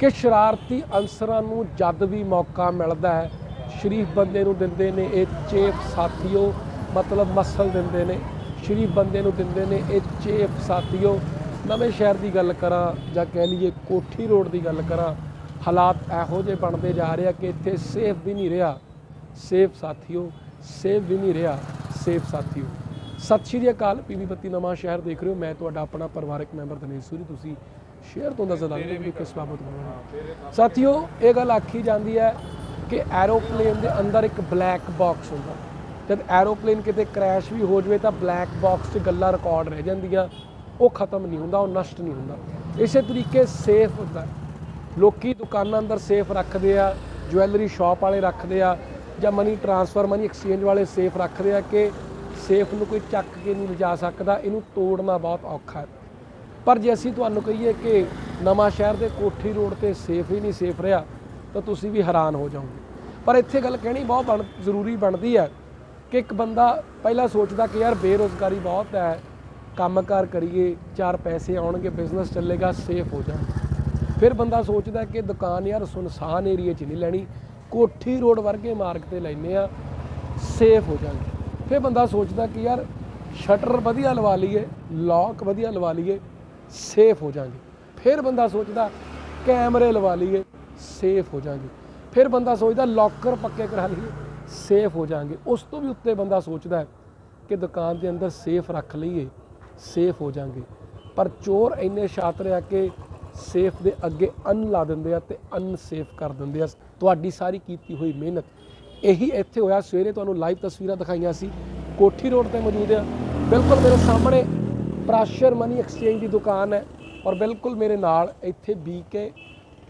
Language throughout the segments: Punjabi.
ਕਿ ਸ਼ਰਾਰਤੀ ਅਨਸਰਾਂ ਨੂੰ ਜਦ ਵੀ ਮੌਕਾ ਮਿਲਦਾ ਹੈ, ਸ਼ਰੀਫ ਬੰਦੇ ਨੂੰ ਦਿੰਦੇ ਨੇ ਇਹ ਚੇਪ ਸਾਥੀਓ, ਮਤਲਬ ਮਸਲ ਦਿੰਦੇ ਨੇ। ਸ਼ਰੀਫ ਬੰਦੇ ਨੂੰ ਦਿੰਦੇ ਨੇ ਇਹ ਚੇਪ ਸਾਥੀਓ। ਨਵੇਂ ਸ਼ਹਿਰ ਦੀ ਗੱਲ ਕਰਾਂ ਜਾਂ ਕਹਿ ਲਈਏ ਕੋਠੀ ਰੋਡ ਦੀ ਗੱਲ ਕਰਾਂ, ਹਾਲਾਤ ਇਹੋ ਜਿਹੇ ਬਣਦੇ ਜਾ ਰਹੇ ਆ ਕਿ ਇੱਥੇ ਸੇਫ ਵੀ ਨਹੀਂ ਰਿਹਾ। ਸੇਫ ਸਾਥੀਓ, ਸੇਫ ਵੀ ਨਹੀਂ ਰਿਹਾ। ਸੇਫ ਸਾਥੀਓ। ਸਤਿ ਸ਼੍ਰੀ ਅਕਾਲ ਪੀਵੀ ਬੱਤੀ ਨਵਾਂ ਸ਼ਹਿਰ ਦੇਖ ਰਹੇ ਹੋ। ਮੈਂ ਤੁਹਾਡਾ ਆਪਣਾ ਪਰਿਵਾਰਕ ਮੈਂਬਰ ਦਿਨੇਸ਼ ਸੂਰੀ। ਤੁਸੀਂ ਸ਼ੇਅਰ ਤੋਂ ਦੱਸ ਦਾਂਗੇ ਕਿ ਕਿਸ ਬਾਬਤ ਬੋਲਣਾ ਸਾਥੀਓ, ਇਹ ਗੱਲ ਆਖੀ ਜਾਂਦੀ ਹੈ ਕਿ ਐਰੋਪਲੇਨ ਦੇ ਅੰਦਰ ਇੱਕ ਬਲੈਕ ਬਾਕਸ ਹੁੰਦਾ। ਜਦ ਐਰੋਪਲੇਨ ਕਿਤੇ ਕ੍ਰੈਸ਼ ਵੀ ਹੋ ਜਾਵੇ ਤਾਂ ਬਲੈਕ ਬਾਕਸ 'ਚ ਗੱਲਾਂ ਰਿਕਾਰਡ ਰਹਿ ਜਾਂਦੀਆਂ। ਉਹ ਖਤਮ ਨਹੀਂ ਹੁੰਦਾ, ਉਹ ਨਸ਼ਟ ਨਹੀਂ ਹੁੰਦਾ। ਇਸੇ ਤਰੀਕੇ ਸੇਫ ਹੁੰਦਾ। ਹੈ। ਲੋਕੀ ਦੁਕਾਨਾਂ ਅੰਦਰ ਸੇਫ ਰੱਖਦੇ ਆ ਜੁਐਲਰੀ ਸ਼ਾਪ ਵਾਲੇ ਰੱਖਦੇ ਆ, ਜਾਂ ਮਨੀ ਟ੍ਰਾਂਸਫਰ ਮਨੀ ਐਕਸਚੇਂਜ ਵਾਲੇ ਸੇਫ ਰੱਖਦੇ ਆ ਕਿ ਸੇਫ ਨੂੰ ਕੋਈ ਚੱਕ ਕੇ ਨਹੀਂ ਲਿਜਾ ਸਕਦਾ। ਇਹਨੂੰ ਤੋੜਨਾ ਬਹੁਤ ਔਖਾ ਹੈ। ਪਰ ਜੇ ਅਸੀਂ ਤੁਹਾਨੂੰ ਕਹੀਏ ਕਿ ਨਵਾਂ ਸ਼ਹਿਰ ਦੇ ਕੋਠੀ ਰੋਡ ਤੇ ਸੇਫ ਹੀ ਨਹੀਂ ਸੇਫ ਰਿਹਾ, ਤਾਂ ਤੁਸੀਂ ਵੀ ਹੈਰਾਨ ਹੋ ਜਾਓਗੇ। ਪਰ ਇੱਥੇ ਗੱਲ ਕਹਿਣੀ ਬਹੁਤ ਬਣ, ਜ਼ਰੂਰੀ ਬਣਦੀ ਹੈ ਕਿ ਇੱਕ ਬੰਦਾ ਪਹਿਲਾਂ ਸੋਚਦਾ ਕਿ ਯਾਰ ਬੇਰੋਜ਼ਗਾਰੀ ਬਹੁਤ ਹੈ, ਕੰਮਕਾਰ ਕਰੀਏ, ਚਾਰ ਪੈਸੇ ਆਉਣਗੇ ਬਿਜ਼ਨਸ ਚੱਲੇਗਾ ਸੇਫ ਹੋ ਜਾਵਾਂਗੇ ਫਿਰ ਬੰਦਾ ਸੋਚਦਾ ਕਿ ਦੁਕਾਨ ਯਾਰ ਸੁਨਸਾਨ ਏਰੀਆ 'ਚ ਨਹੀਂ ਲੈਣੀ, ਕੋਠੀ ਰੋਡ ਵਰਗੇ ਮਾਰਗ ਤੇ ਲੈਨੇ ਆ ਸੇਫ ਹੋ ਜਾਣਗੇ। ਫਿਰ ਬੰਦਾ ਸੋਚਦਾ ਕਿ ਯਾਰ ਸ਼ਟਰ ਵਧੀਆ ਲਵਾ ਲਈਏ ਲੌਕ ਵਧੀਆ ਲਵਾ ਲਈਏ ਸੇਫ ਹੋ ਜਾਾਂਗੇ। ਫਿਰ ਬੰਦਾ ਸੋਚਦਾ, ਕੈਮਰੇ ਲਵਾ ਲਈਏ, ਸੇਫ ਹੋ ਜਾਾਂਗੇ। ਫਿਰ ਬੰਦਾ ਸੋਚਦਾ ਲੋਕਰ ਪੱਕੇ ਕਰਾ ਲਈਏ, ਸੇਫ ਹੋ ਜਾਾਂਗੇ। ਉਸ ਤੋਂ ਵੀ ਉੱਤੇ ਬੰਦਾ ਸੋਚਦਾ ਹੈ ਕਿ ਦੁਕਾਨ ਦੇ ਅੰਦਰ ਸੇਫ ਰੱਖ ਲਈਏ, ਸੇਫ ਹੋ ਜਾਾਂਗੇ। ਪਰ ਚੋਰ ਇੰਨੇ ਸ਼ਾਤਰ ਆ ਕਿ ਸੇਫ ਦੇ ਅੱਗੇ ਅਨ ਲਾ ਦਿੰਦੇ ਆ ਤੇ ਅਨਸੇਫ ਕਰ ਦਿੰਦੇ ਆ। ਤੁਹਾਡੀ ਸਾਰੀ ਕੀਤੀ ਹੋਈ ਮਿਹਨਤ। ਇਹੀ ਇੱਥੇ ਹੋਇਆ। ਸਵੇਰੇ ਤੁਹਾਨੂੰ ਲਾਈਵ ਤਸਵੀਰਾਂ ਦਿਖਾਈਆਂ ਸੀ। ਕੋਠੀ ਰੋਡ ਤੇ ਮੌਜੂਦ ਆ। ਬਿਲਕੁਲ ਮੇਰੇ ਸਾਹਮਣੇ ਪ੍ਰਾਸ਼ਰ ਮਨੀ ਐਕਸਚੇਂਜ ਦੀ ਦੁਕਾਨ ਹੈ ਔਰ ਬਿਲਕੁਲ ਮੇਰੇ ਨਾਲ ਇੱਥੇ ਬੀਕੇ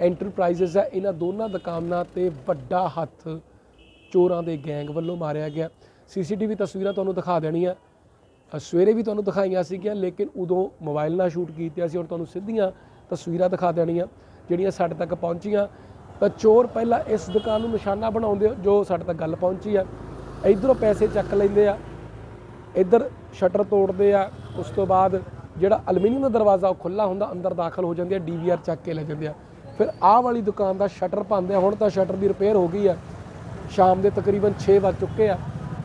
ਐਂਟਰਪ੍ਰਾਈਜ਼ਸ ਹੈ। ਇਹਨਾਂ ਦੋਨਾਂ ਦੁਕਾਨਾਂ ਤੇ ਵੱਡਾ ਹੱਥ ਚੋਰਾਂ ਦੇ ਗੈਂਗ ਵੱਲੋਂ ਮਾਰਿਆ ਗਿਆ। ਸੀਸੀਟੀਵੀ ਤਸਵੀਰਾਂ ਤੁਹਾਨੂੰ ਦਿਖਾ ਦੇਣੀਆਂ। ਸਵੇਰੇ ਵੀ ਤੁਹਾਨੂੰ ਦਿਖਾਈਆਂ ਸੀਗੀਆਂ, ਲੇਕਿਨ ਉਦੋਂ ਮੋਬਾਈਲ ਨਾਲ ਸ਼ੂਟ ਕੀਤੀਆਂ ਸੀ। ਹੁਣ ਤੁਹਾਨੂੰ ਸਿੱਧੀਆਂ ਤਸਵੀਰਾਂ ਦਿਖਾ ਦੇਣੀਆਂ, ਜਿਹੜੀਆਂ ਸਾਡੇ ਤੱਕ ਪਹੁੰਚੀਆਂ। ਤਾਂ ਚੋਰ ਪਹਿਲਾਂ ਇਸ ਦੁਕਾਨ ਨੂੰ ਨਿਸ਼ਾਨਾ ਬਣਾਉਂਦੇ ਜੋ ਸਾਡੇ ਤੱਕ ਗੱਲ ਪਹੁੰਚੀ ਆ। ਇਧਰੋਂ ਪੈਸੇ ਚੱਕ ਲੈਂਦੇ ਆ, ਇੱਧਰ ਸ਼ਟਰ ਤੋੜਦੇ ਆ ਉਸ ਤੋਂ ਬਾਅਦ ਜਿਹੜਾ ਐਲੂਮੀਨੀਅਮ ਦਾ ਦਰਵਾਜ਼ਾ ਉਹ ਖੁੱਲਾ ਹੁੰਦਾ, ਅੰਦਰ ਦਾਖਲ ਹੋ ਜਾਂਦੇ ਆ ਡੀਵੀਆਰ ਚੱਕ ਕੇ ਲੈ ਜਾਂਦੇ ਆ। ਫਿਰ ਆਹ ਵਾਲੀ ਦੁਕਾਨ ਦਾ ਸ਼ਟਰ ਪਾਉਂਦੇ ਆ, ਹੁਣ ਤਾਂ ਸ਼ਟਰ ਦੀ ਰਿਪੇਅਰ ਹੋ ਗਈ ਆ। ਸ਼ਾਮ ਦੇ ਤਕਰੀਬਨ 6 ਵੱਜ ਚੁੱਕੇ ਆ।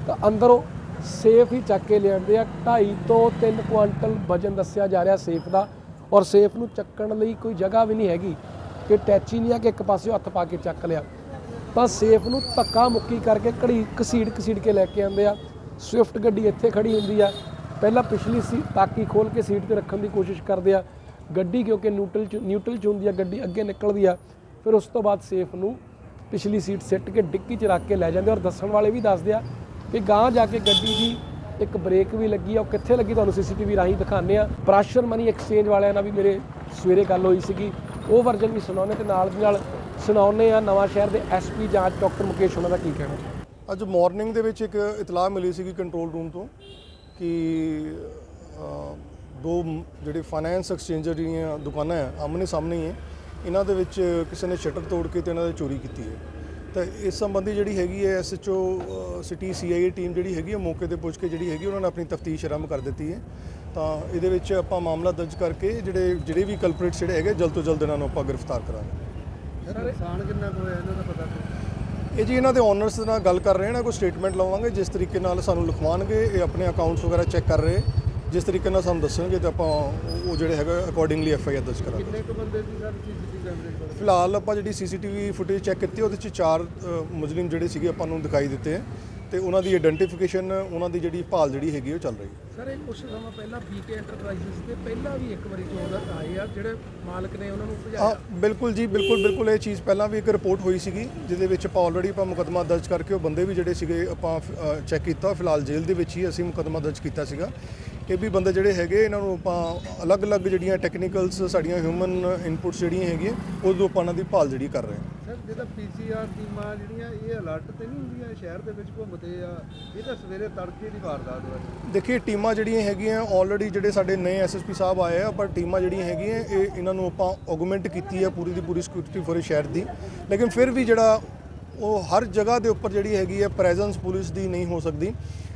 ਤਾਂ ਅੰਦਰੋਂ ਸੇਫ ਹੀ ਚੱਕ ਕੇ ਲਿਆਉਂਦੇ ਆ। 2.5 ਤੋਂ 3 ਕੁਆਂਟਲ ਵਜਨ ਦੱਸਿਆ ਜਾ ਰਿਹਾ ਸੇਫ ਦਾ। ਔਰ ਸੇਫ ਨੂੰ ਚੱਕਣ ਲਈ ਕੋਈ ਜਗ੍ਹਾ ਵੀ ਨਹੀਂ ਹੈਗੀ ਕਿ ਟੈਚੀ ਨਹੀਂ ਆ ਕਿ ਇੱਕ ਪਾਸੇ ਹੱਥ ਪਾ ਕੇ ਚੱਕ ਲਿਆ। ਤਾਂ ਸੇਫ ਨੂੰ ਧੱਕਾ ਮੁੱਕੀ ਕਰਕੇ ਘੜੀ ਘਸੀੜ ਘਸੀੜ ਕੇ ਲੈ ਕੇ ਆਉਂਦੇ ਆ। ਸਵਿਫਟ ਗੱਡੀ ਇੱਥੇ ਖੜੀ ਹੁੰਦੀ ਆ। ਪਹਿਲਾਂ ਪਿਛਲੀ ਸੀ ਤਾਕੀ ਖੋਲ ਕੇ ਸੀਟ ਤੇ ਰੱਖਣ ਦੀ ਕੋਸ਼ਿਸ਼ ਕਰਦੇ ਆ। ਗੱਡੀ ਕਿਉਂਕਿ ਨਿਊਟਰਲ ਚ ਨਿਊਟਰਲ ਚ ਹੁੰਦੀ ਆ, ਗੱਡੀ ਅੱਗੇ ਨਿਕਲਦੀ ਆ, ਫਿਰ ਉਸ ਤੋਂ ਬਾਅਦ ਸੇਫ ਨੂੰ ਪਿਛਲੀ ਸੀਟ ਸਿੱਟ ਕੇ ਡਿੱਕੀ 'ਚ ਰੱਖ ਕੇ ਲੈ ਜਾਂਦੇ ਔਰ ਦੱਸਣ ਵਾਲੇ ਵੀ ਦੱਸਦੇ ਆ ਕਿ ਗਾਂ ਜਾ ਕੇ ਗੱਡੀ ਦੀ ਇੱਕ ਬ੍ਰੇਕ ਵੀ ਲੱਗੀ ਆ। ਉਹ ਕਿੱਥੇ ਲੱਗੀ ਤੁਹਾਨੂੰ ਸੀਸੀਟੀਵੀ ਰਾਹੀਂ ਦਿਖਾਉਂਦੇ ਆ। ਪ੍ਰਾਸ਼ਰ ਮਨੀ ਐਕਸਚੇਂਜ ਵਾਲਿਆਂ ਨਾਲ ਵੀ ਮੇਰੇ ਸਵੇਰੇ ਗੱਲ ਹੋਈ ਸੀਗੀ। ਉਹ ਵਰਜਨ ਵੀ ਸੁਣਾਉਂਦੇ ਤੇ ਨਾਲ ਦੀ ਨਾਲ ਸੁਣਾਉਂਦੇ ਆ ਨਵਾਂ ਸ਼ਹਿਰ ਦੇ ਐਸਪੀ ਜਾਂਚ ਡਾਕਟਰ ਮੁਕੇਸ਼ ਉਹਨਾਂ ਦਾ ਕੀ ਕਹਿਣਾ? ਅੱਜ ਮਾਰਨਿੰਗ ਦੇ ਵਿੱਚ ਇੱਕ ਇਤਲਾਹ ਮਿਲੀ ਸੀਗੀ ਕੰਟਰੋਲ ਰੂਮ ਤੋਂ। ਕਿ ਦੋ ਜਿਹੜੇ ਫਾਈਨੈਂਸ ਐਕਸਚੇਂਜਰ ਦੀਆਂ ਦੁਕਾਨਾਂ ਹੈ ਆਮਨੇ ਸਾਹਮਣੇ ਹੀ ਹੈ ਇਹਨਾਂ ਦੇ ਵਿੱਚ ਕਿਸੇ ਨੇ ਸ਼ਟਰ ਤੋੜ ਕੇ ਤੇ ਇਹਨਾਂ ਦੀ ਚੋਰੀ ਕੀਤੀ ਹੈ। ਤਾਂ ਇਸ ਸੰਬੰਧੀ ਜਿਹੜੀ ਹੈਗੀ ਹੈ ਐਸਐਚਓ ਸਿਟੀ ਸੀਆਈਏ ਟੀਮ ਜਿਹੜੀ ਹੈਗੀ ਹੈ ਮੌਕੇ ਤੇ ਪੁੱਛ ਕੇ ਜਿਹੜੀ ਹੈਗੀ ਉਹਨਾਂ ਨੇ ਆਪਣੀ ਤਫਤੀਸ਼ ਆਰੰਭ ਕਰ ਦਿੱਤੀ ਹੈ। ਤਾਂ ਇਹਦੇ ਵਿੱਚ ਆਪਾਂ ਮਾਮਲਾ ਦਰਜ ਕਰਕੇ ਜਿਹੜੇ ਜਿਹੜੇ ਵੀ ਕਲਪ੍ਰੇਟਸ ਜਿਹੜੇ ਹੈਗੇ ਜਲਦ ਤੋਂ ਜਲਦ ਇਹਨਾਂ ਨੂੰ ਆਪਾਂ ਗ੍ਰਿਫਤਾਰ ਕਰਾਂਗੇ। ਸਰ, ਨੁਕਸਾਨ ਕਿੰਨਾ ਹੋਇਆ, ਇਹਨਾਂ ਦਾ ਪਤਾ ਇਹ ਜੀ ਇਹਨਾਂ ਦੇ ਓਨਰਸ ਨਾਲ ਗੱਲ ਕਰ ਰਹੇ ਨੇ ਕੋਈ ਸਟੇਟਮੈਂਟ ਲਵਾਂਗੇ ਜਿਸ ਤਰੀਕੇ ਨਾਲ ਸਾਨੂੰ ਲਿਖਵਾਉਣਗੇ ਇਹ ਆਪਣੇ ਅਕਾਊਂਟਸ ਵਗੈਰਾ ਚੈੱਕ ਕਰ ਰਹੇ ਜਿਸ ਤਰੀਕੇ ਨਾਲ ਸਾਨੂੰ ਦੱਸਣਗੇ ਤੇ ਆਪਾਂ ਉਹ ਜਿਹੜੇ ਹੈਗਾ ਅਕੋਰਡਿੰਗਲੀ ਐਫ ਆਈ ਆਰ ਦਰਜ ਕਰਾਂਗੇ। ਕਿੰਨੇ ਕੁ ਬੰਦੇ ਸੀ ਸਰ ਸੀਸੀਟੀਵੀ ਕੈਮਰੇ ਫਿਲਹਾਲ ਆਪਾਂ ਜਿਹੜੀ ਸੀਸੀਟੀਵੀ ਫੁਟੇਜ ਚੈੱਕ ਕੀਤੀ ਉਹਦੇ ਚ ਚਾਰ ਮੁਜਰਮ ਜਿਹੜੇ ਸੀਗੇ ਆਪਾਂ ਨੂੰ ਦਿਖਾਈ ਦਿੱਤੇ ਹੈ ਤੇ ਉਹਨਾਂ ਦੀ ਆਇਡੈਂਟੀਫਿਕੇਸ਼ਨ ਉਹਨਾਂ ਦੀ ਜਿਹੜੀ ਭਾਲ ਜਿਹੜੀ ਹੈਗੀ ਉਹ ਚੱਲ ਰਹੀ ਹੈ। ਸਰ ਇਹ ਕੁਝ ਸਮਾਂ ਪਹਿਲਾਂ ਬੀਕੇ ਐਂਟਰਪ੍ਰਾਈਜ਼ਸ ਤੇ ਪਹਿਲਾਂ ਵੀ ਇੱਕ ਵਾਰੀ ਚੋਰ ਆਏ ਆ ਜਿਹੜੇ ਮਾਲਕ ਨੇ ਉਹਨਾਂ ਨੂੰ ਹਾਂ ਬਿਲਕੁਲ ਜੀ ਬਿਲਕੁਲ ਬਿਲਕੁਲ। ਇਹ ਚੀਜ਼ ਪਹਿਲਾਂ ਵੀ ਇੱਕ ਰਿਪੋਰਟ ਹੋਈ ਸੀਗੀ ਜਿਹਦੇ ਵਿੱਚ ਆਪਾਂ ਆਲਰੇਡੀ ਆਪਾਂ ਮੁਕੱਦਮਾ ਦਰਜ ਕਰਕੇ ਉਹ ਬੰਦੇ ਵੀ ਜਿਹੜੇ ਸੀਗੇ ਆਪਾਂ ਚੈੱਕ ਕੀਤਾ। ਫਿਲਹਾਲ ਜੇਲ੍ਹ ਦੇ ਵਿੱਚ ਹੀ ਅਸੀਂ ਮੁਕੱਦਮਾ ਦਰਜ ਕੀਤਾ ਸੀਗਾ। ਇਹ ਵੀ ਬੰਦੇ ਜਿਹੜੇ ਹੈਗੇ ਇਹਨਾਂ ਨੂੰ ਆਪਾਂ ਅਲੱਗ-ਅਲੱਗ ਜਿਹੜੀਆਂ ਟੈਕਨੀਕਲਸ ਸਾਡੀਆਂ ਹਿਊਮਨ ਇਨਪੁਟਸ ਜਿਹੜੀਆਂ ਹੈਗੀਆਂ ਉਦੋਂ ਆਪਾਂ ਇਹਨਾਂ ਦੀ ਭਾਲ ਜਿਹੜੀ ਕਰ ਰਹੇ ਹਾਂ। ਸਰ ਜਿਹਦਾ ਪੀਸੀਆਰ ਟੀਮਾਂ ਜਿਹੜੀਆਂ, ਇਹ ਅਲਰਟ ਤੇ ਨਹੀਂ ਹੁੰਦੀਆਂ ਸ਼ਹਿਰ ਦੇ ਵਿੱਚ ਘੁੰਮਦੇ ਆ? ਇਹ ਤਾਂ ਸਵੇਰੇ ਤੜਕੇ ਦੀ ਵਾਰਦਾਤ ਹੋਈ। ਦੇਖੀਏ ਟੀਮਾਂ ਜਿਹੜੀਆਂ ਹੈਗੀਆਂ ਆਲਰੇਡੀ ਜਿਹੜੇ ਸਾਡੇ ਨਵੇਂ ਐਸਐਸਪੀ ਸਾਹਿਬ ਆਏ ਆ, ਪਰ ਟੀਮਾਂ ਜਿਹੜੀਆਂ ਹੈਗੀਆਂ, ਇਹ ਇਹਨਾਂ ਨੂੰ ਆਪਾਂ ਆਗੂਮੈਂਟ ਕੀਤੀ ਹੈ ਪੂਰੀ ਦੀ ਪੂਰੀ ਸਿਕਿਉਰਿਟੀ ਫੋਰ ਸ਼ਹਿਰ ਦੀ। ਲੇਕਿਨ ਫਿਰ ਵੀ ਜਿਹੜਾ ਉਹ ਹਰ ਜਗ੍ਹਾ ਦੇ ਉੱਪਰ ਜਿਹੜੀ ਹੈਗੀ ਹੈ ਪ੍ਰੈਜ਼ੈਂਸ ਪੁਲਿਸ ਦੀ ਨਹੀਂ ਹੋ ਸਕਦੀ।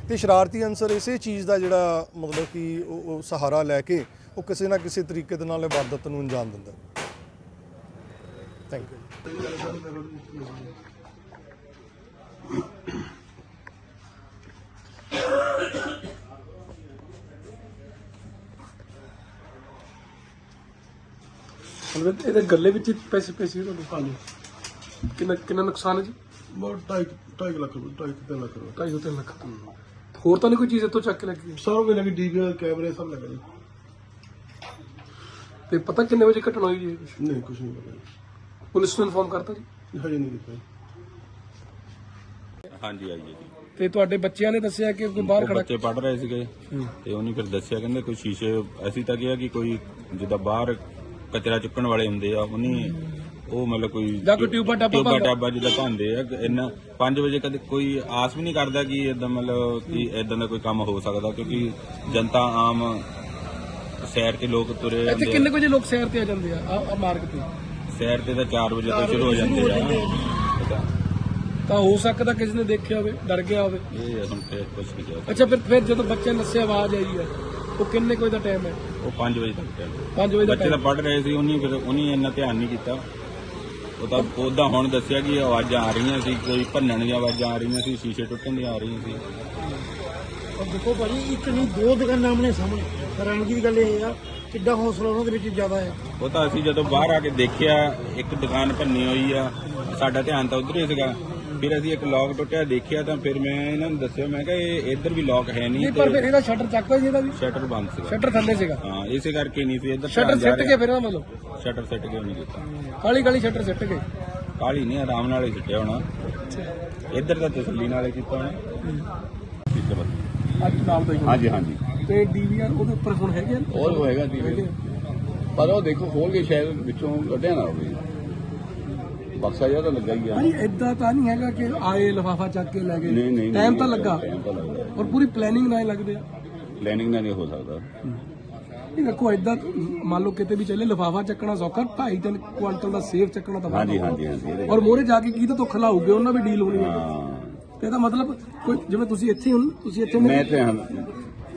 ਤੇ ਸ਼ਰਾਰਤੀ ਅਨਸਰ ਇਸੇ ਚੀਜ਼ ਦਾ ਜਿਹੜਾ ਮਤਲਬ ਕਿ ਉਹ ਸਹਾਰਾ ਲੈ ਕੇ ਉਹ ਕਿਸੇ ਨਾ ਕਿਸੇ ਤਰੀਕੇ ਦੇ ਨਾਲ ਇਬਾਦਤ ਨੂੰ ਅੰਜਾਮ ਦਿੰਦਾ। ਥੈਂਕ ਯੂ ਮਤਲਬ ਇਹਦੇ ਗੱਲੇ ਵਿੱਚ ਹੀ ਪੈਸੇ ਪੈਸੇ ਤੁਹਾਨੂੰ ਹਾਂਜੀ ਕਿੰਨਾ ਕਿੰਨਾ ਨੁਕਸਾਨ ਹੈ ਜੀ? ਬਹੁਤ ਢਾਈ ਢਾਈ ਕੁ ਲੱਖ ਰੁਪਏ ਢਾਈ ਕੁ ਤਿੰਨ ਲੱਖ ਰੁਪਏ। 2.5 3 ਲੱਖ ਹੋਰ ਤਾਂ ਨਹੀਂ ਕੋਈ ਚੀਜ਼ ਇੱਥੋਂ ਚੱਕ ਕੇ ਲੱਗੀ ਸਾਰਾ ਕੁਝ ਲੱਗੀ ਡੀਵੀਆਰ ਕੈਮਰੇ ਸਭ ਲੱਗੇ ਤੇ ਪਤਾ ਕਿੰਨੇ ਵਜੇ ਘਟਨਾ ਹੋਈ ਜੀ? ਨਹੀਂ ਕੁਝ ਨਹੀਂ ਪਤਾ ਪੁਲਿਸ ਨੂੰ ਇਨਫੋਰਮ ਕਰਤਾ ਜੀ ਜੀ ਹਜੇ ਨਹੀਂ ਕੀਤਾ ਜੀ। ਹਾਂਜੀ ਆਈਏ ਜੀ ਤੇ ਤੁਹਾਡੇ ਬੱਚਿਆਂ ਨੇ ਦੱਸਿਆ ਕਿ ਕੋਈ ਬਾਹਰ ਉਹ ਖੜਾ ਬੱਚੇ ਪੜ ਰਹੇ ਸੀਗੇ ਤੇ ਉਹਨੇ ਫਿਰ ਦੱਸਿਆ ਕਹਿੰਦੇ ਕੋਈ ਸ਼ੀਸ਼ੇ ਅਸੀਂ ਤਾਂ ਕਿਹਾ ਕਿ ਕੋਈ ਜਿੱਦਾਂ ਬਾਹਰ ਕਚਰਾ ਚੁੱਕਣ ਵਾਲੇ ਹੁੰਦੇ ਆ ਉਹਨੇ ਉਹ ਮਤਲਬ ਕੋਈ ਜਾਂ ਕੋਈ ਟਿਊਬਾਂ ਟਾਬਾਂ ਟਿਊਬਾਂ ਭੰਨਦਾ। ਟਾਬਾਂ ਜਿੱਦਾਂ ਭਾਂਦੇ ਆ ਇੰਨਾ 5 ਵਜੇ ਕਦੇ ਕੋਈ ਆਸ ਵੀ ਨਹੀਂ ਕਰਦਾ ਕਿ ਇਦਾਂ ਮਤਲਬ ਕਿ ਇਦਾਂ ਦਾ ਕੋਈ ਕੰਮ ਹੋ ਸਕਦਾ ਕਿਉਂਕਿ ਜਨਤਾ ਆਮ ਸੈਰ ਤੇ ਲੋਕ ਤੁਰੇ ਇੱਥੇ ਕਿੰਨੇ ਕੁ ਵਜੇ ਲੋਕ ਸੈਰ ਤੇ ਆ ਜਾਂਦੇ ਆ ਆ ਆ ਮਾਰਗ ਤੇ ਸੈਰ ਤੇ ਤਾਂ 4 ਵਜੇ ਤੋਂ ਸ਼ੁਰੂ ਹੋ ਜਾਂਦੇ ਆ। ਪਤਾ। ਤਾਂ ਹੋ ਸਕਦਾ ਕਿਸੇ ਨੇ ਦੇਖਿਆ ਹੋਵੇ ਡਰ ਗਿਆ ਹੋਵੇ। ਇਹ ਹੁਣ ਤੇ ਕੁਝ ਨਹੀਂ ਕਿਹਾ ਅੱਛਾ ਫਿਰ ਫਿਰ ਜਦੋਂ ਬੱਚੇ ਨੇ ਦੱਸਿਆ ਆਵਾਜ਼ ਆਈ ਹੈ ਉਹ ਕਿੰਨੇ ਕੋਈ ਦਾ ਟਾਈਮ ਹੈ? ਉਹ 5 ਵਜੇ ਤੱਕ ਚੱਲ 5 ਵਜੇ ਦਾ ਬੱਚੇ ਤਾਂ ਪੜ ਰਹੇ ਸੀ ਉਹਨੇ ਫਿਰ ਉਹਨੇ ਇੰਨਾ ਧਿਆਨ ਨਹੀਂ ਕੀਤਾ। ਉਹ ਤਾਂ ਉਦਾਂ ਹੁਣ ਦੱਸਿਆ ਕਿ ਆਵਾਜ਼ਾਂ ਆ ਰਹੀਆਂ ਸੀ ਕੋਈ ਭੰਨਣ ਦੀਆਂ ਆਵਾਜ਼ਾਂ ਆ ਰਹੀਆਂ ਸੀ ਸ਼ੀਸ਼ੇ ਟੁੱਟਣ ਦੀਆਂ ਆ ਰਹੀਆਂ ਸੀ। ਔਰ ਦੇਖੋ ਭਾਜੀ ਇੱਕ ਨਹੀਂ ਦੋ ਦੁਕਾਨਾਂ ਆਮਣੇ ਸਾਹਮਣੇ। ਹੈਰਾਨਗੀ ਦੀ ਗੱਲ ਇਹ ਆ ਕਿੱਡਾ ਹੌਸਲਾ ਉਹਨਾਂ ਦੇ ਵਿੱਚ ਜ਼ਿਆਦਾ ਹੈ ਉਹ ਤਾਂ ਅਸੀਂ ਜਦੋਂ ਬਾਹਰ ਆ ਕੇ ਦੇਖਿਆ ਇੱਕ ਦੁਕਾਨ ਭੰਨੀ ਹੋਈ ਆ ਸਾਡਾ ਧਿਆਨ ਤਾਂ ਉਧਰ ਹੀ ਸੀਗਾ। ਫਿਰ ਅਸੀਂ ਇੱਕ ਲੌਕ ਟੁੱਟਿਆ ਦੇਖਿਆ ਤਾਂ ਫਿਰ ਮੈਂ ਇਹਨਾਂ ਨੂੰ ਦੱਸਿਆ ਮੈਂ ਕਿਹਾ ਇਹ ਇੱਧਰ ਵੀ ਲੌਕ ਹੈ ਨਹੀਂ ਨਹੀਂ ਪਰ ਫਿਰ ਇਹਦਾ ਸ਼ਟਰ ਚੱਕ ਹੋਇਆ ਜੀ ਇਹਦਾ ਵੀ। ਸ਼ਟਰ ਬੰਦ ਸੀਗਾ। ਸ਼ਟਰ ਥੱਲੇ ਸੀਗਾ। ਹਾਂ ਇਸੇ ਕਰਕੇ ਨਹੀਂ ਸੀ ਇੱਧਰ ਸ਼ਟਰ ਸਿੱਟ ਕੇ ਫਿਰ ਇਹਦਾ ਮਤਲਬ। ਸ਼ਟਰ ਸਿੱਟ ਕੇ ਨਹੀਂ ਕੀਤਾ ਕਾਲੀ ਕਾਲੀ ਸ਼ਟਰ ਸਿੱਟ ਕੇ। ਕਾਲੀ ਨਹੀਂ ਆਰਾਮ ਨਾਲ ਹੀ ਸਿੱਟਿਆ ਹੋਣਾ। ਇੱਧਰ ਤਾਂ ਤਸੱਲੀ ਨਾਲ ਹੀ ਕੀਤਾ ਹੋਣਾ। ਅੱਜ ਨਾਲ ਦਾ ਹੀ। ਹਾਂਜੀ ਹਾਂਜੀ। ਤੇ ਡੀਵੀਆਰ ਉਹਦੇ ਉੱਪਰ ਹੁਣ ਹੈਗੇ ਆ? ਉਹ ਹੋਏਗਾ ਜੀ ਪਰ ਉਹ ਦੇਖੋ ਖੋਲ ਕੇ ਸ਼ਾਇਦ ਵਿੱਚੋਂ ਕੱਢਿਆ ਨਾ ਹੋਵੇ ਬਕਸਾ ਜਿਹਾ ਤਾਂ ਲੱਗਾ ਹੀ ਆ। ਭਾਈ ਇਦਾਂ ਤਾਂ ਨਹੀਂ ਹੈਗਾ ਕਿ ਆਏ ਲਫਾਫਾ ਚੱਕ ਕੇ ਲੈ ਨਹੀਂ ਗਏ ਨਹੀਂ ਟਾਈਮ ਤਾਂ ਲੱਗਾ। ਔਰ ਪੂਰੀ ਪਲੈਨਿੰਗ ਨਾਲ ਲੱਗਦੇ ਆ। ਪਲੈਨਿੰਗ ਨਾਲ ਨਹੀਂ ਹੋ ਸਕਦਾ। ਇਹ ਦੇਖੋ ਇਦਾਂ ਮੰਨ ਲਓ ਕਿਤੇ ਵੀ ਚੱਲੇ ਲਫਾਫਾ ਚੱਕਣਾ ਸੌਖਾ 2.5 3 ਕੁਆਂਟਲ ਦਾ ਸੇਫ ਚੱਕਣਾ ਤਾਂ ਹਾਂਜੀ। ਹਾਂਜੀ ਹਾਂਜੀ ਔਰ ਮੋਰੇ ਜਾ ਕੇ ਕੀ ਤਾਂ ਧੋਖਾ ਲਾਉਗੇ ਉਹਨਾਂ ਵੀ ਡੀਲ ਹੋਣੀ ਹੈ। ਤੇ ਇਹਦਾ ਮਤਲਬ ਕੋਈ ਜਿਵੇਂ ਤੁਸੀਂ ਇੱਥੇ ਹੁਣ ਤੁਸੀਂ ਇੱਥੇ ਮੈਂ ਤੇ ਹਾਂ।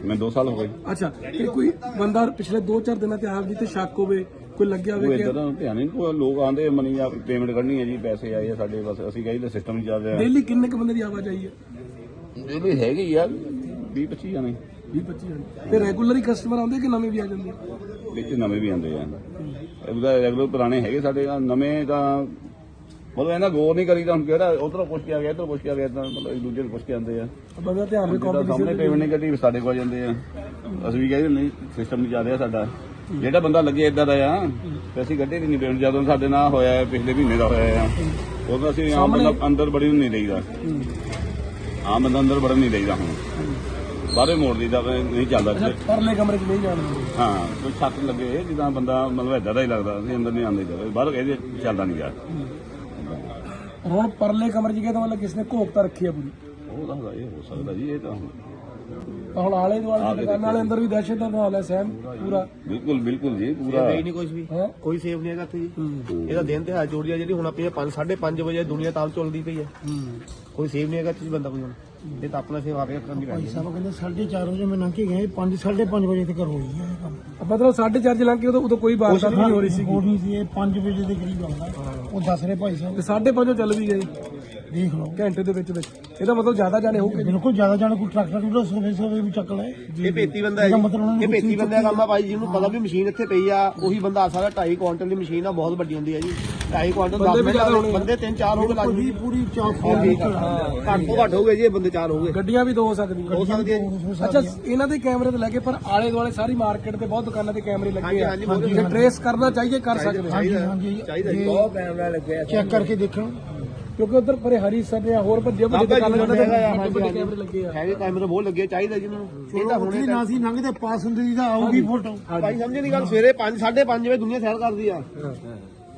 ਮੈਂ 2 ਸਾਲ ਹੋ ਗਏ। ਅੱਛਾ ਤੇ ਕੋਈ ਬੰਦਾ ਪਿਛਲੇ 2-4 ਦਿਨਾਂ ਤੇ ਆਪ ਜੀ ਤੇ ਸ਼ੱਕ ਹੋਵੇ ਕੋਈ ਲੱਗਿਆ ਹੋਵੇ ਇਦਾਂ ਕਿ ਦਾ ਧਿਆਨ ਨਹੀਂ ਕੋਈ ਲੋਕ ਆਂਦੇ ਮਨੀ ਆ ਪੇਮੈਂਟ ਕਰਨੀ ਹੈ ਜੀ ਪੈਸੇ ਆਏ ਆ ਸਾਡੇ ਬਸ ਅਸੀਂ ਕਹੀ ਤਾਂ ਸਿਸਟਮ ਹੀ ਚੱਲ ਰਿਹਾ। ਡੇਲੀ ਕਿੰਨੇ ਕ ਬੰਦੇ ਦੀ ਆਵਾਜ਼ ਆਈ ਹੈ? ਵੀ ਹੈਗੀ ਆ 20 25 ਜਾਣੇ। 20-25 ਜਣੇ। ਤੇ ਰੈਗੂਲਰ ਹੀ ਕਸਟਮਰ ਆਉਂਦੇ ਕਿ ਨਵੇਂ ਵੀ ਆ ਜਾਂਦੇ? ਵਿੱਚ ਨਵੇਂ ਵੀ ਆਉਂਦੇ ਆ। ਉਹਦਾ ਰੈਗੂਲਰ ਪੁਰਾਣੇ ਹੈਗੇ ਸਾਡੇ ਨਵੇਂ ਤਾਂ ਮਤਲਬ ਇਹਨਾਂ ਗੌਰ ਨਹੀਂ ਕਰੀਦਾ ਹੁਣ ਕਿਹੜਾ ਉਧਰੋਂ ਪੁੱਛ ਕੇ ਆ ਗਿਆ ਇੱਧਰੋਂ ਪੁੱਛ ਕੇ ਆ ਗਿਆ ਤਾਂ ਮਤਲਬ ਇੱਕ ਦੂਜੇ ਨੂੰ ਪੁੱਛ ਕੇ ਆਉਂਦੇ ਆ। ਬੰਦਾ ਧਿਆਨ ਵੀ ਜਿੱਦਾਂ ਸਾਹਮਣੇ ਕੰਪੀਟੀਸ਼ਨ ਪੇਮੈਂਟ ਨਹੀਂ ਕੱਢੀ ਸਾਡੇ ਕੋਲ ਆ ਜਾਂਦੇ ਆ। ਅਸੀਂ ਵੀ ਕਹਿੰਦੇ ਨਹੀਂ ਸਿਸਟਮ ਨਹੀਂ ਚੱਲ ਰਿਹਾ ਸਾਡਾ। ਜਿਹੜਾ ਬੰਦਾ ਲੱਗੇ ਇਦਾਂ ਦਾ ਆ ਤੇ ਅਸੀਂ ਕੱਢੇ ਨਹੀਂ ਪੇਮੈਂਟ ਜਦੋਂ ਸਾਡੇ ਨਾਲ ਹੋਇਆ ਹੈ, ਪਿਛਲੇ ਮਹੀਨੇ ਦਾ ਹੋਇਆ ਆ ਉਦੋਂ ਅਸੀਂ ਆਮ ਬੰਦਾ ਅੰਦਰ ਬੜੀ ਨਹੀਂ ਦੇਈਦਾ। ਆਮ ਬੰਦਾ ਅੰਦਰ ਬੜਨ ਨਹੀਂ ਦੇਈਦਾ ਹੁਣ। ਬਾਹਰੇ ਮੋੜ ਦੀਦਾ ਵੀ ਨਹੀਂ ਚੱਲਦਾ ਇੱਥੇ। ਪਰਲੇ ਕਮਰੇ 'ਚ ਨਹੀਂ ਜਾਣ ਦਿੰਦੇ। ਹਾਂ ਕੋਈ ਛੱਤ ਲੱਗੇ ਜਿੱਦਾਂ ਬੰਦਾ ਮਤਲਬ ਇਦਾਂ ਦਾ ਹੀ ਲੱਗਦਾ ਅਸੀਂ ਅੰਦਰ ਨਹੀਂ ਆਉਂਦੇ ਜਦੋਂ ਬਾਹਰ ਕਹਿੰਦੇ ਚੱਲਦਾ ਨਹੀਂ ਯਾਰ ਹੁਣ ਪਰਲੇ ਕਮਰੇ 'ਚ ਗਏ ਤਾਂ ਮਤਲਬ ਕਿਸ ਨੇ ਘੋਕਤਾ ਰੱਖੀ ਆ ਪੂਰੀ? ਉਹ ਤਾਂ ਇਹ ਹੋ ਸਕਦਾ ਜੀ, ਇਹ ਤਾਂ ਤਾਂ ਹੁਣ ਆਲੇ ਦੁਆਲੇ ਦੀ ਦੁਕਾਨਾਂ ਵਾਲੇ ਅੰਦਰ ਵੀ ਦਹਿਸ਼ਤ ਦਾ ਮਾਹੌਲ ਹੈ ਸਹਿਮ ਪੂਰਾ। ਬਿਲਕੁਲ ਬਿਲਕੁਲ ਜੀ ਪੂਰਾ। ਨਹੀਂ ਕੁਝ ਵੀ। ਹੈ? ਕੋਈ ਸੇਫ ਨਹੀਂ ਹੈਗਾ ਇੱਥੇ ਜੀ। ਇਹਦਾ ਦਿਨ ਤਿਹਾੜ ਚੋਰੀ ਆ ਜਿਹੜੀ ਹੁਣ ਆਪਣੀ 5 5:30 ਵਜੇ ਦੁਨੀਆ ਤਾਲ ਚੱਲਦੀ ਪਈ ਹੈ। ਕੋਈ ਸੇਫ ਨਹੀਂ ਹੈਗਾ ਇੱਥੇ ਜੀ ਬੰਦਾ ਕੋਈ ਹੁਣ। ਇਹ ਤਾਂ ਆਪਣਾ ਸੇਫ ਆਪੇ ਕਰਨ ਦੀ ਪੈਣੀ ਹੈ ਸਾਹਿਬ ਕਹਿੰਦੇ 4:30 ਵਜੇ ਮੈਂ ਲੰਘ ਕੇ ਗਿਆ 5 5:30 ਵਜੇ ਤੱਕ ਹੋਈ ਹੈ ਇਹ ਕੰਮ। ਮਤਲਬ 4:30 ਲੰਘ ਕੇ ਉਦੋਂ ਉਦੋਂ ਕੋਈ ਵਾਰਦਾਤ ਨਹੀਂ ਹੋ ਰਹੀ ਸੀਗੀ। ਹੋ ਨਹੀਂ ਸੀ ਇਹ 5 ਵਜੇ ਦੇ ਕਰੀਬ ਆਉਂਦਾ। ਉਹ ਦੱਸ ਰਹੇ ਭਾਈ ਸਾਹਿਬ। ਤੇ 5:30 ਚੱਲ ਵੀ ਗਏ। ਦੇਖ ਲਓ ਘੰਟੇ ਦੇ ਵਿੱਚ ਵਿੱਚ। ਇਹਦਾ ਮਤਲਬ ਜ਼ਿਆਦਾ ਜਾਣੇ ਹੋਊਗੇ ਬਿਲਕੁਲ ਜ਼ਿਆਦਾ ਜਾਣ ਕੋਈ ਟਰੈਕਟਰ ਟੂਟਰ ਸੋਵੇ ਸੋਵੇ ਵੀ ਚੱਕ ਲਏ। ਇਹ ਭੇਤੀ ਬੰਦਾ ਹੈ ਇਹਦਾ ਮਤਲਬ ਉਹਨਾਂ ਜੀ। ਨੇ ਇਹ ਭੇਤੀ ਬੰਦੇ ਦਾ ਕੰਮ ਆ ਭਾਈ ਜਿਹਨੂੰ ਪਤਾ ਵੀ ਮਸ਼ੀਨ ਇੱਥੇ ਪਈ ਆ ਉਹੀ ਬੰਦਾ ਆ ਸਕਦਾ 2.5 ਕੁਆਂਟਲ ਦੀ ਮਸ਼ੀਨ ਆ ਬਹੁਤ ਵੱਡੀ ਹੁੰਦੀ ਹੈ ਜੀ। 2.5 ਕੁਆਂਟਲ ਬੰਦੇ 10 ਵੀ ਜ਼ਿਆਦਾ ਮਿੰਟ ਹੋਣੇ ਆ। ਬੰਦੇ 3-4 ਹੋਗੇ ਲੱਗ ਪੂਰੀ ਪੂਰੀ ਚਾਪ ਘੱਟ। ਤੋਂ ਘੱਟ ਹੋਗੇ ਜੀ ਇਹ ਬੰਦੇ 4 ਹੋਗੇ। ਗੱਡੀਆਂ ਵੀ ਦੋ ਹੋ ਸਕਦੀਆਂ। ਹੋ ਸਕਦੀ ਹੈ ਜੀ। ਅੱਛਾ ਇਹਨਾਂ ਦੇ ਕੈਮਰੇ ਤੇ ਲੱਗੇ ਪਰ ਆਲੇ ਦੁਆਲੇ ਸਾਰੀ ਮਾਰਕੀਟ ਤੇ ਬਹੁਤ ਦੁਕਾਨਾਂ ਤੇ ਕੈਮਰੇ ਲੱਗੇ ਆ। ਹਾਂਜੀ, ਹਾਂਜੀ, ਜੇ ਟ੍ਰੇਸ ਕਰਨਾ ਚਾਹੀਏ ਕਰ ਸਕਦੇ ਹਾਂਜੀ ਹਾਂਜੀ। ਚਾਹੀਦਾ ਜੀ। ਬਹੁਤ ਕੈਮਰਾ ਲੱਗਿਆ ਚੈੱਕ ਕਰਕੇ ਦੇਖਣ। ਕਿਉਂਕਿ ਉਧਰ ਪਰੇ ਹਰੀ ਸਰ ਜਾਂ ਹੋਰ ਵੱਡੇ ਵੱਡੇ ਜੀ ਦੁਕਾਨਾਂ ਨੂੰ। ਦੇ ਆ, ਵੱਡੇ ਵੱਡੇ। ਕੈਮਰੇ ਲੱਗੇ ਆ। ਹੈਗੇ ਕੈਮਰੇ ਬਹੁਤ ਲੱਗੇ ਚਾਹੀਦਾ ਜੀ ਇਹਨਾਂ ਨੂੰ। ਇਹ ਤਾਂ ਹੁਣੇ ਨਾ ਸੀ ਲੰਘਦੇ ਪਾਸ ਹੁੰਦੀ ਸੀ ਤਾਂ ਆਊਗੀ ਫੋਟੋ ਭਾਈ ਸਮਝੇ ਦੀ ਗੱਲ ਸਵੇਰੇ 5 5:30 ਵਜੇ ਦੁਨੀਆ ਸੈਰ ਕਰਦੀ ਆ।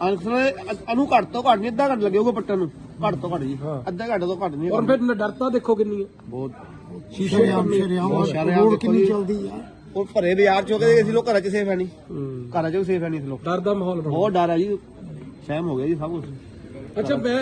ਅਨਸਰ ਅਨੂ ਘੱਟ ਤੋਂ ਘੱਟ ਨਹੀਂ ਅੱਧਾ ਘੱਟ ਲੱਗੇਗਾ ਪੱਟਣ ਨੂੰ। ਘੱਟ ਤੋਂ ਘੱਟ ਜੀ। ਅੱਧਾ ਘੱਟ ਤੋਂ ਘੱਟ ਨਹੀਂ। ਔਰ ਫਿਰ ਡਰਤਾ ਦੇਖੋ ਕਿੰਨੀ ਹੈ ਬਹੁਤ ਸ਼ੀਸ਼ੇ ਆਮ ਸ਼ਰਿਆਮ ਰੋਡ ਕਿੰਨੀ ਜੀ। ਚੱਲਦੀ ਆ। ਉਹ ਭਰੇ ਬਾਜ਼ਾਰ ਚੋਂ ਕਹਿੰਦੇ ਅਸੀਂ ਲੋਕ ਘਰਾਂ 'ਚ ਸੇਫ ਹੈ ਨਹੀਂ। ਘਰਾਂ 'ਚ ਵੀ ਸੇਫ ਹੈ ਨਹੀਂ ਅਸੀਂ ਲੋਕ। ਡਰ ਦਾ ਮਾਹੌਲ ਬਹੁਤ ਡਰ ਹੈ ਜੀ। ਸਹਿਮ ਹੋ ਗਿਆ ਜੀ ਸਭ ਕੁਝ ਅੱਛਾ ਮੈਂ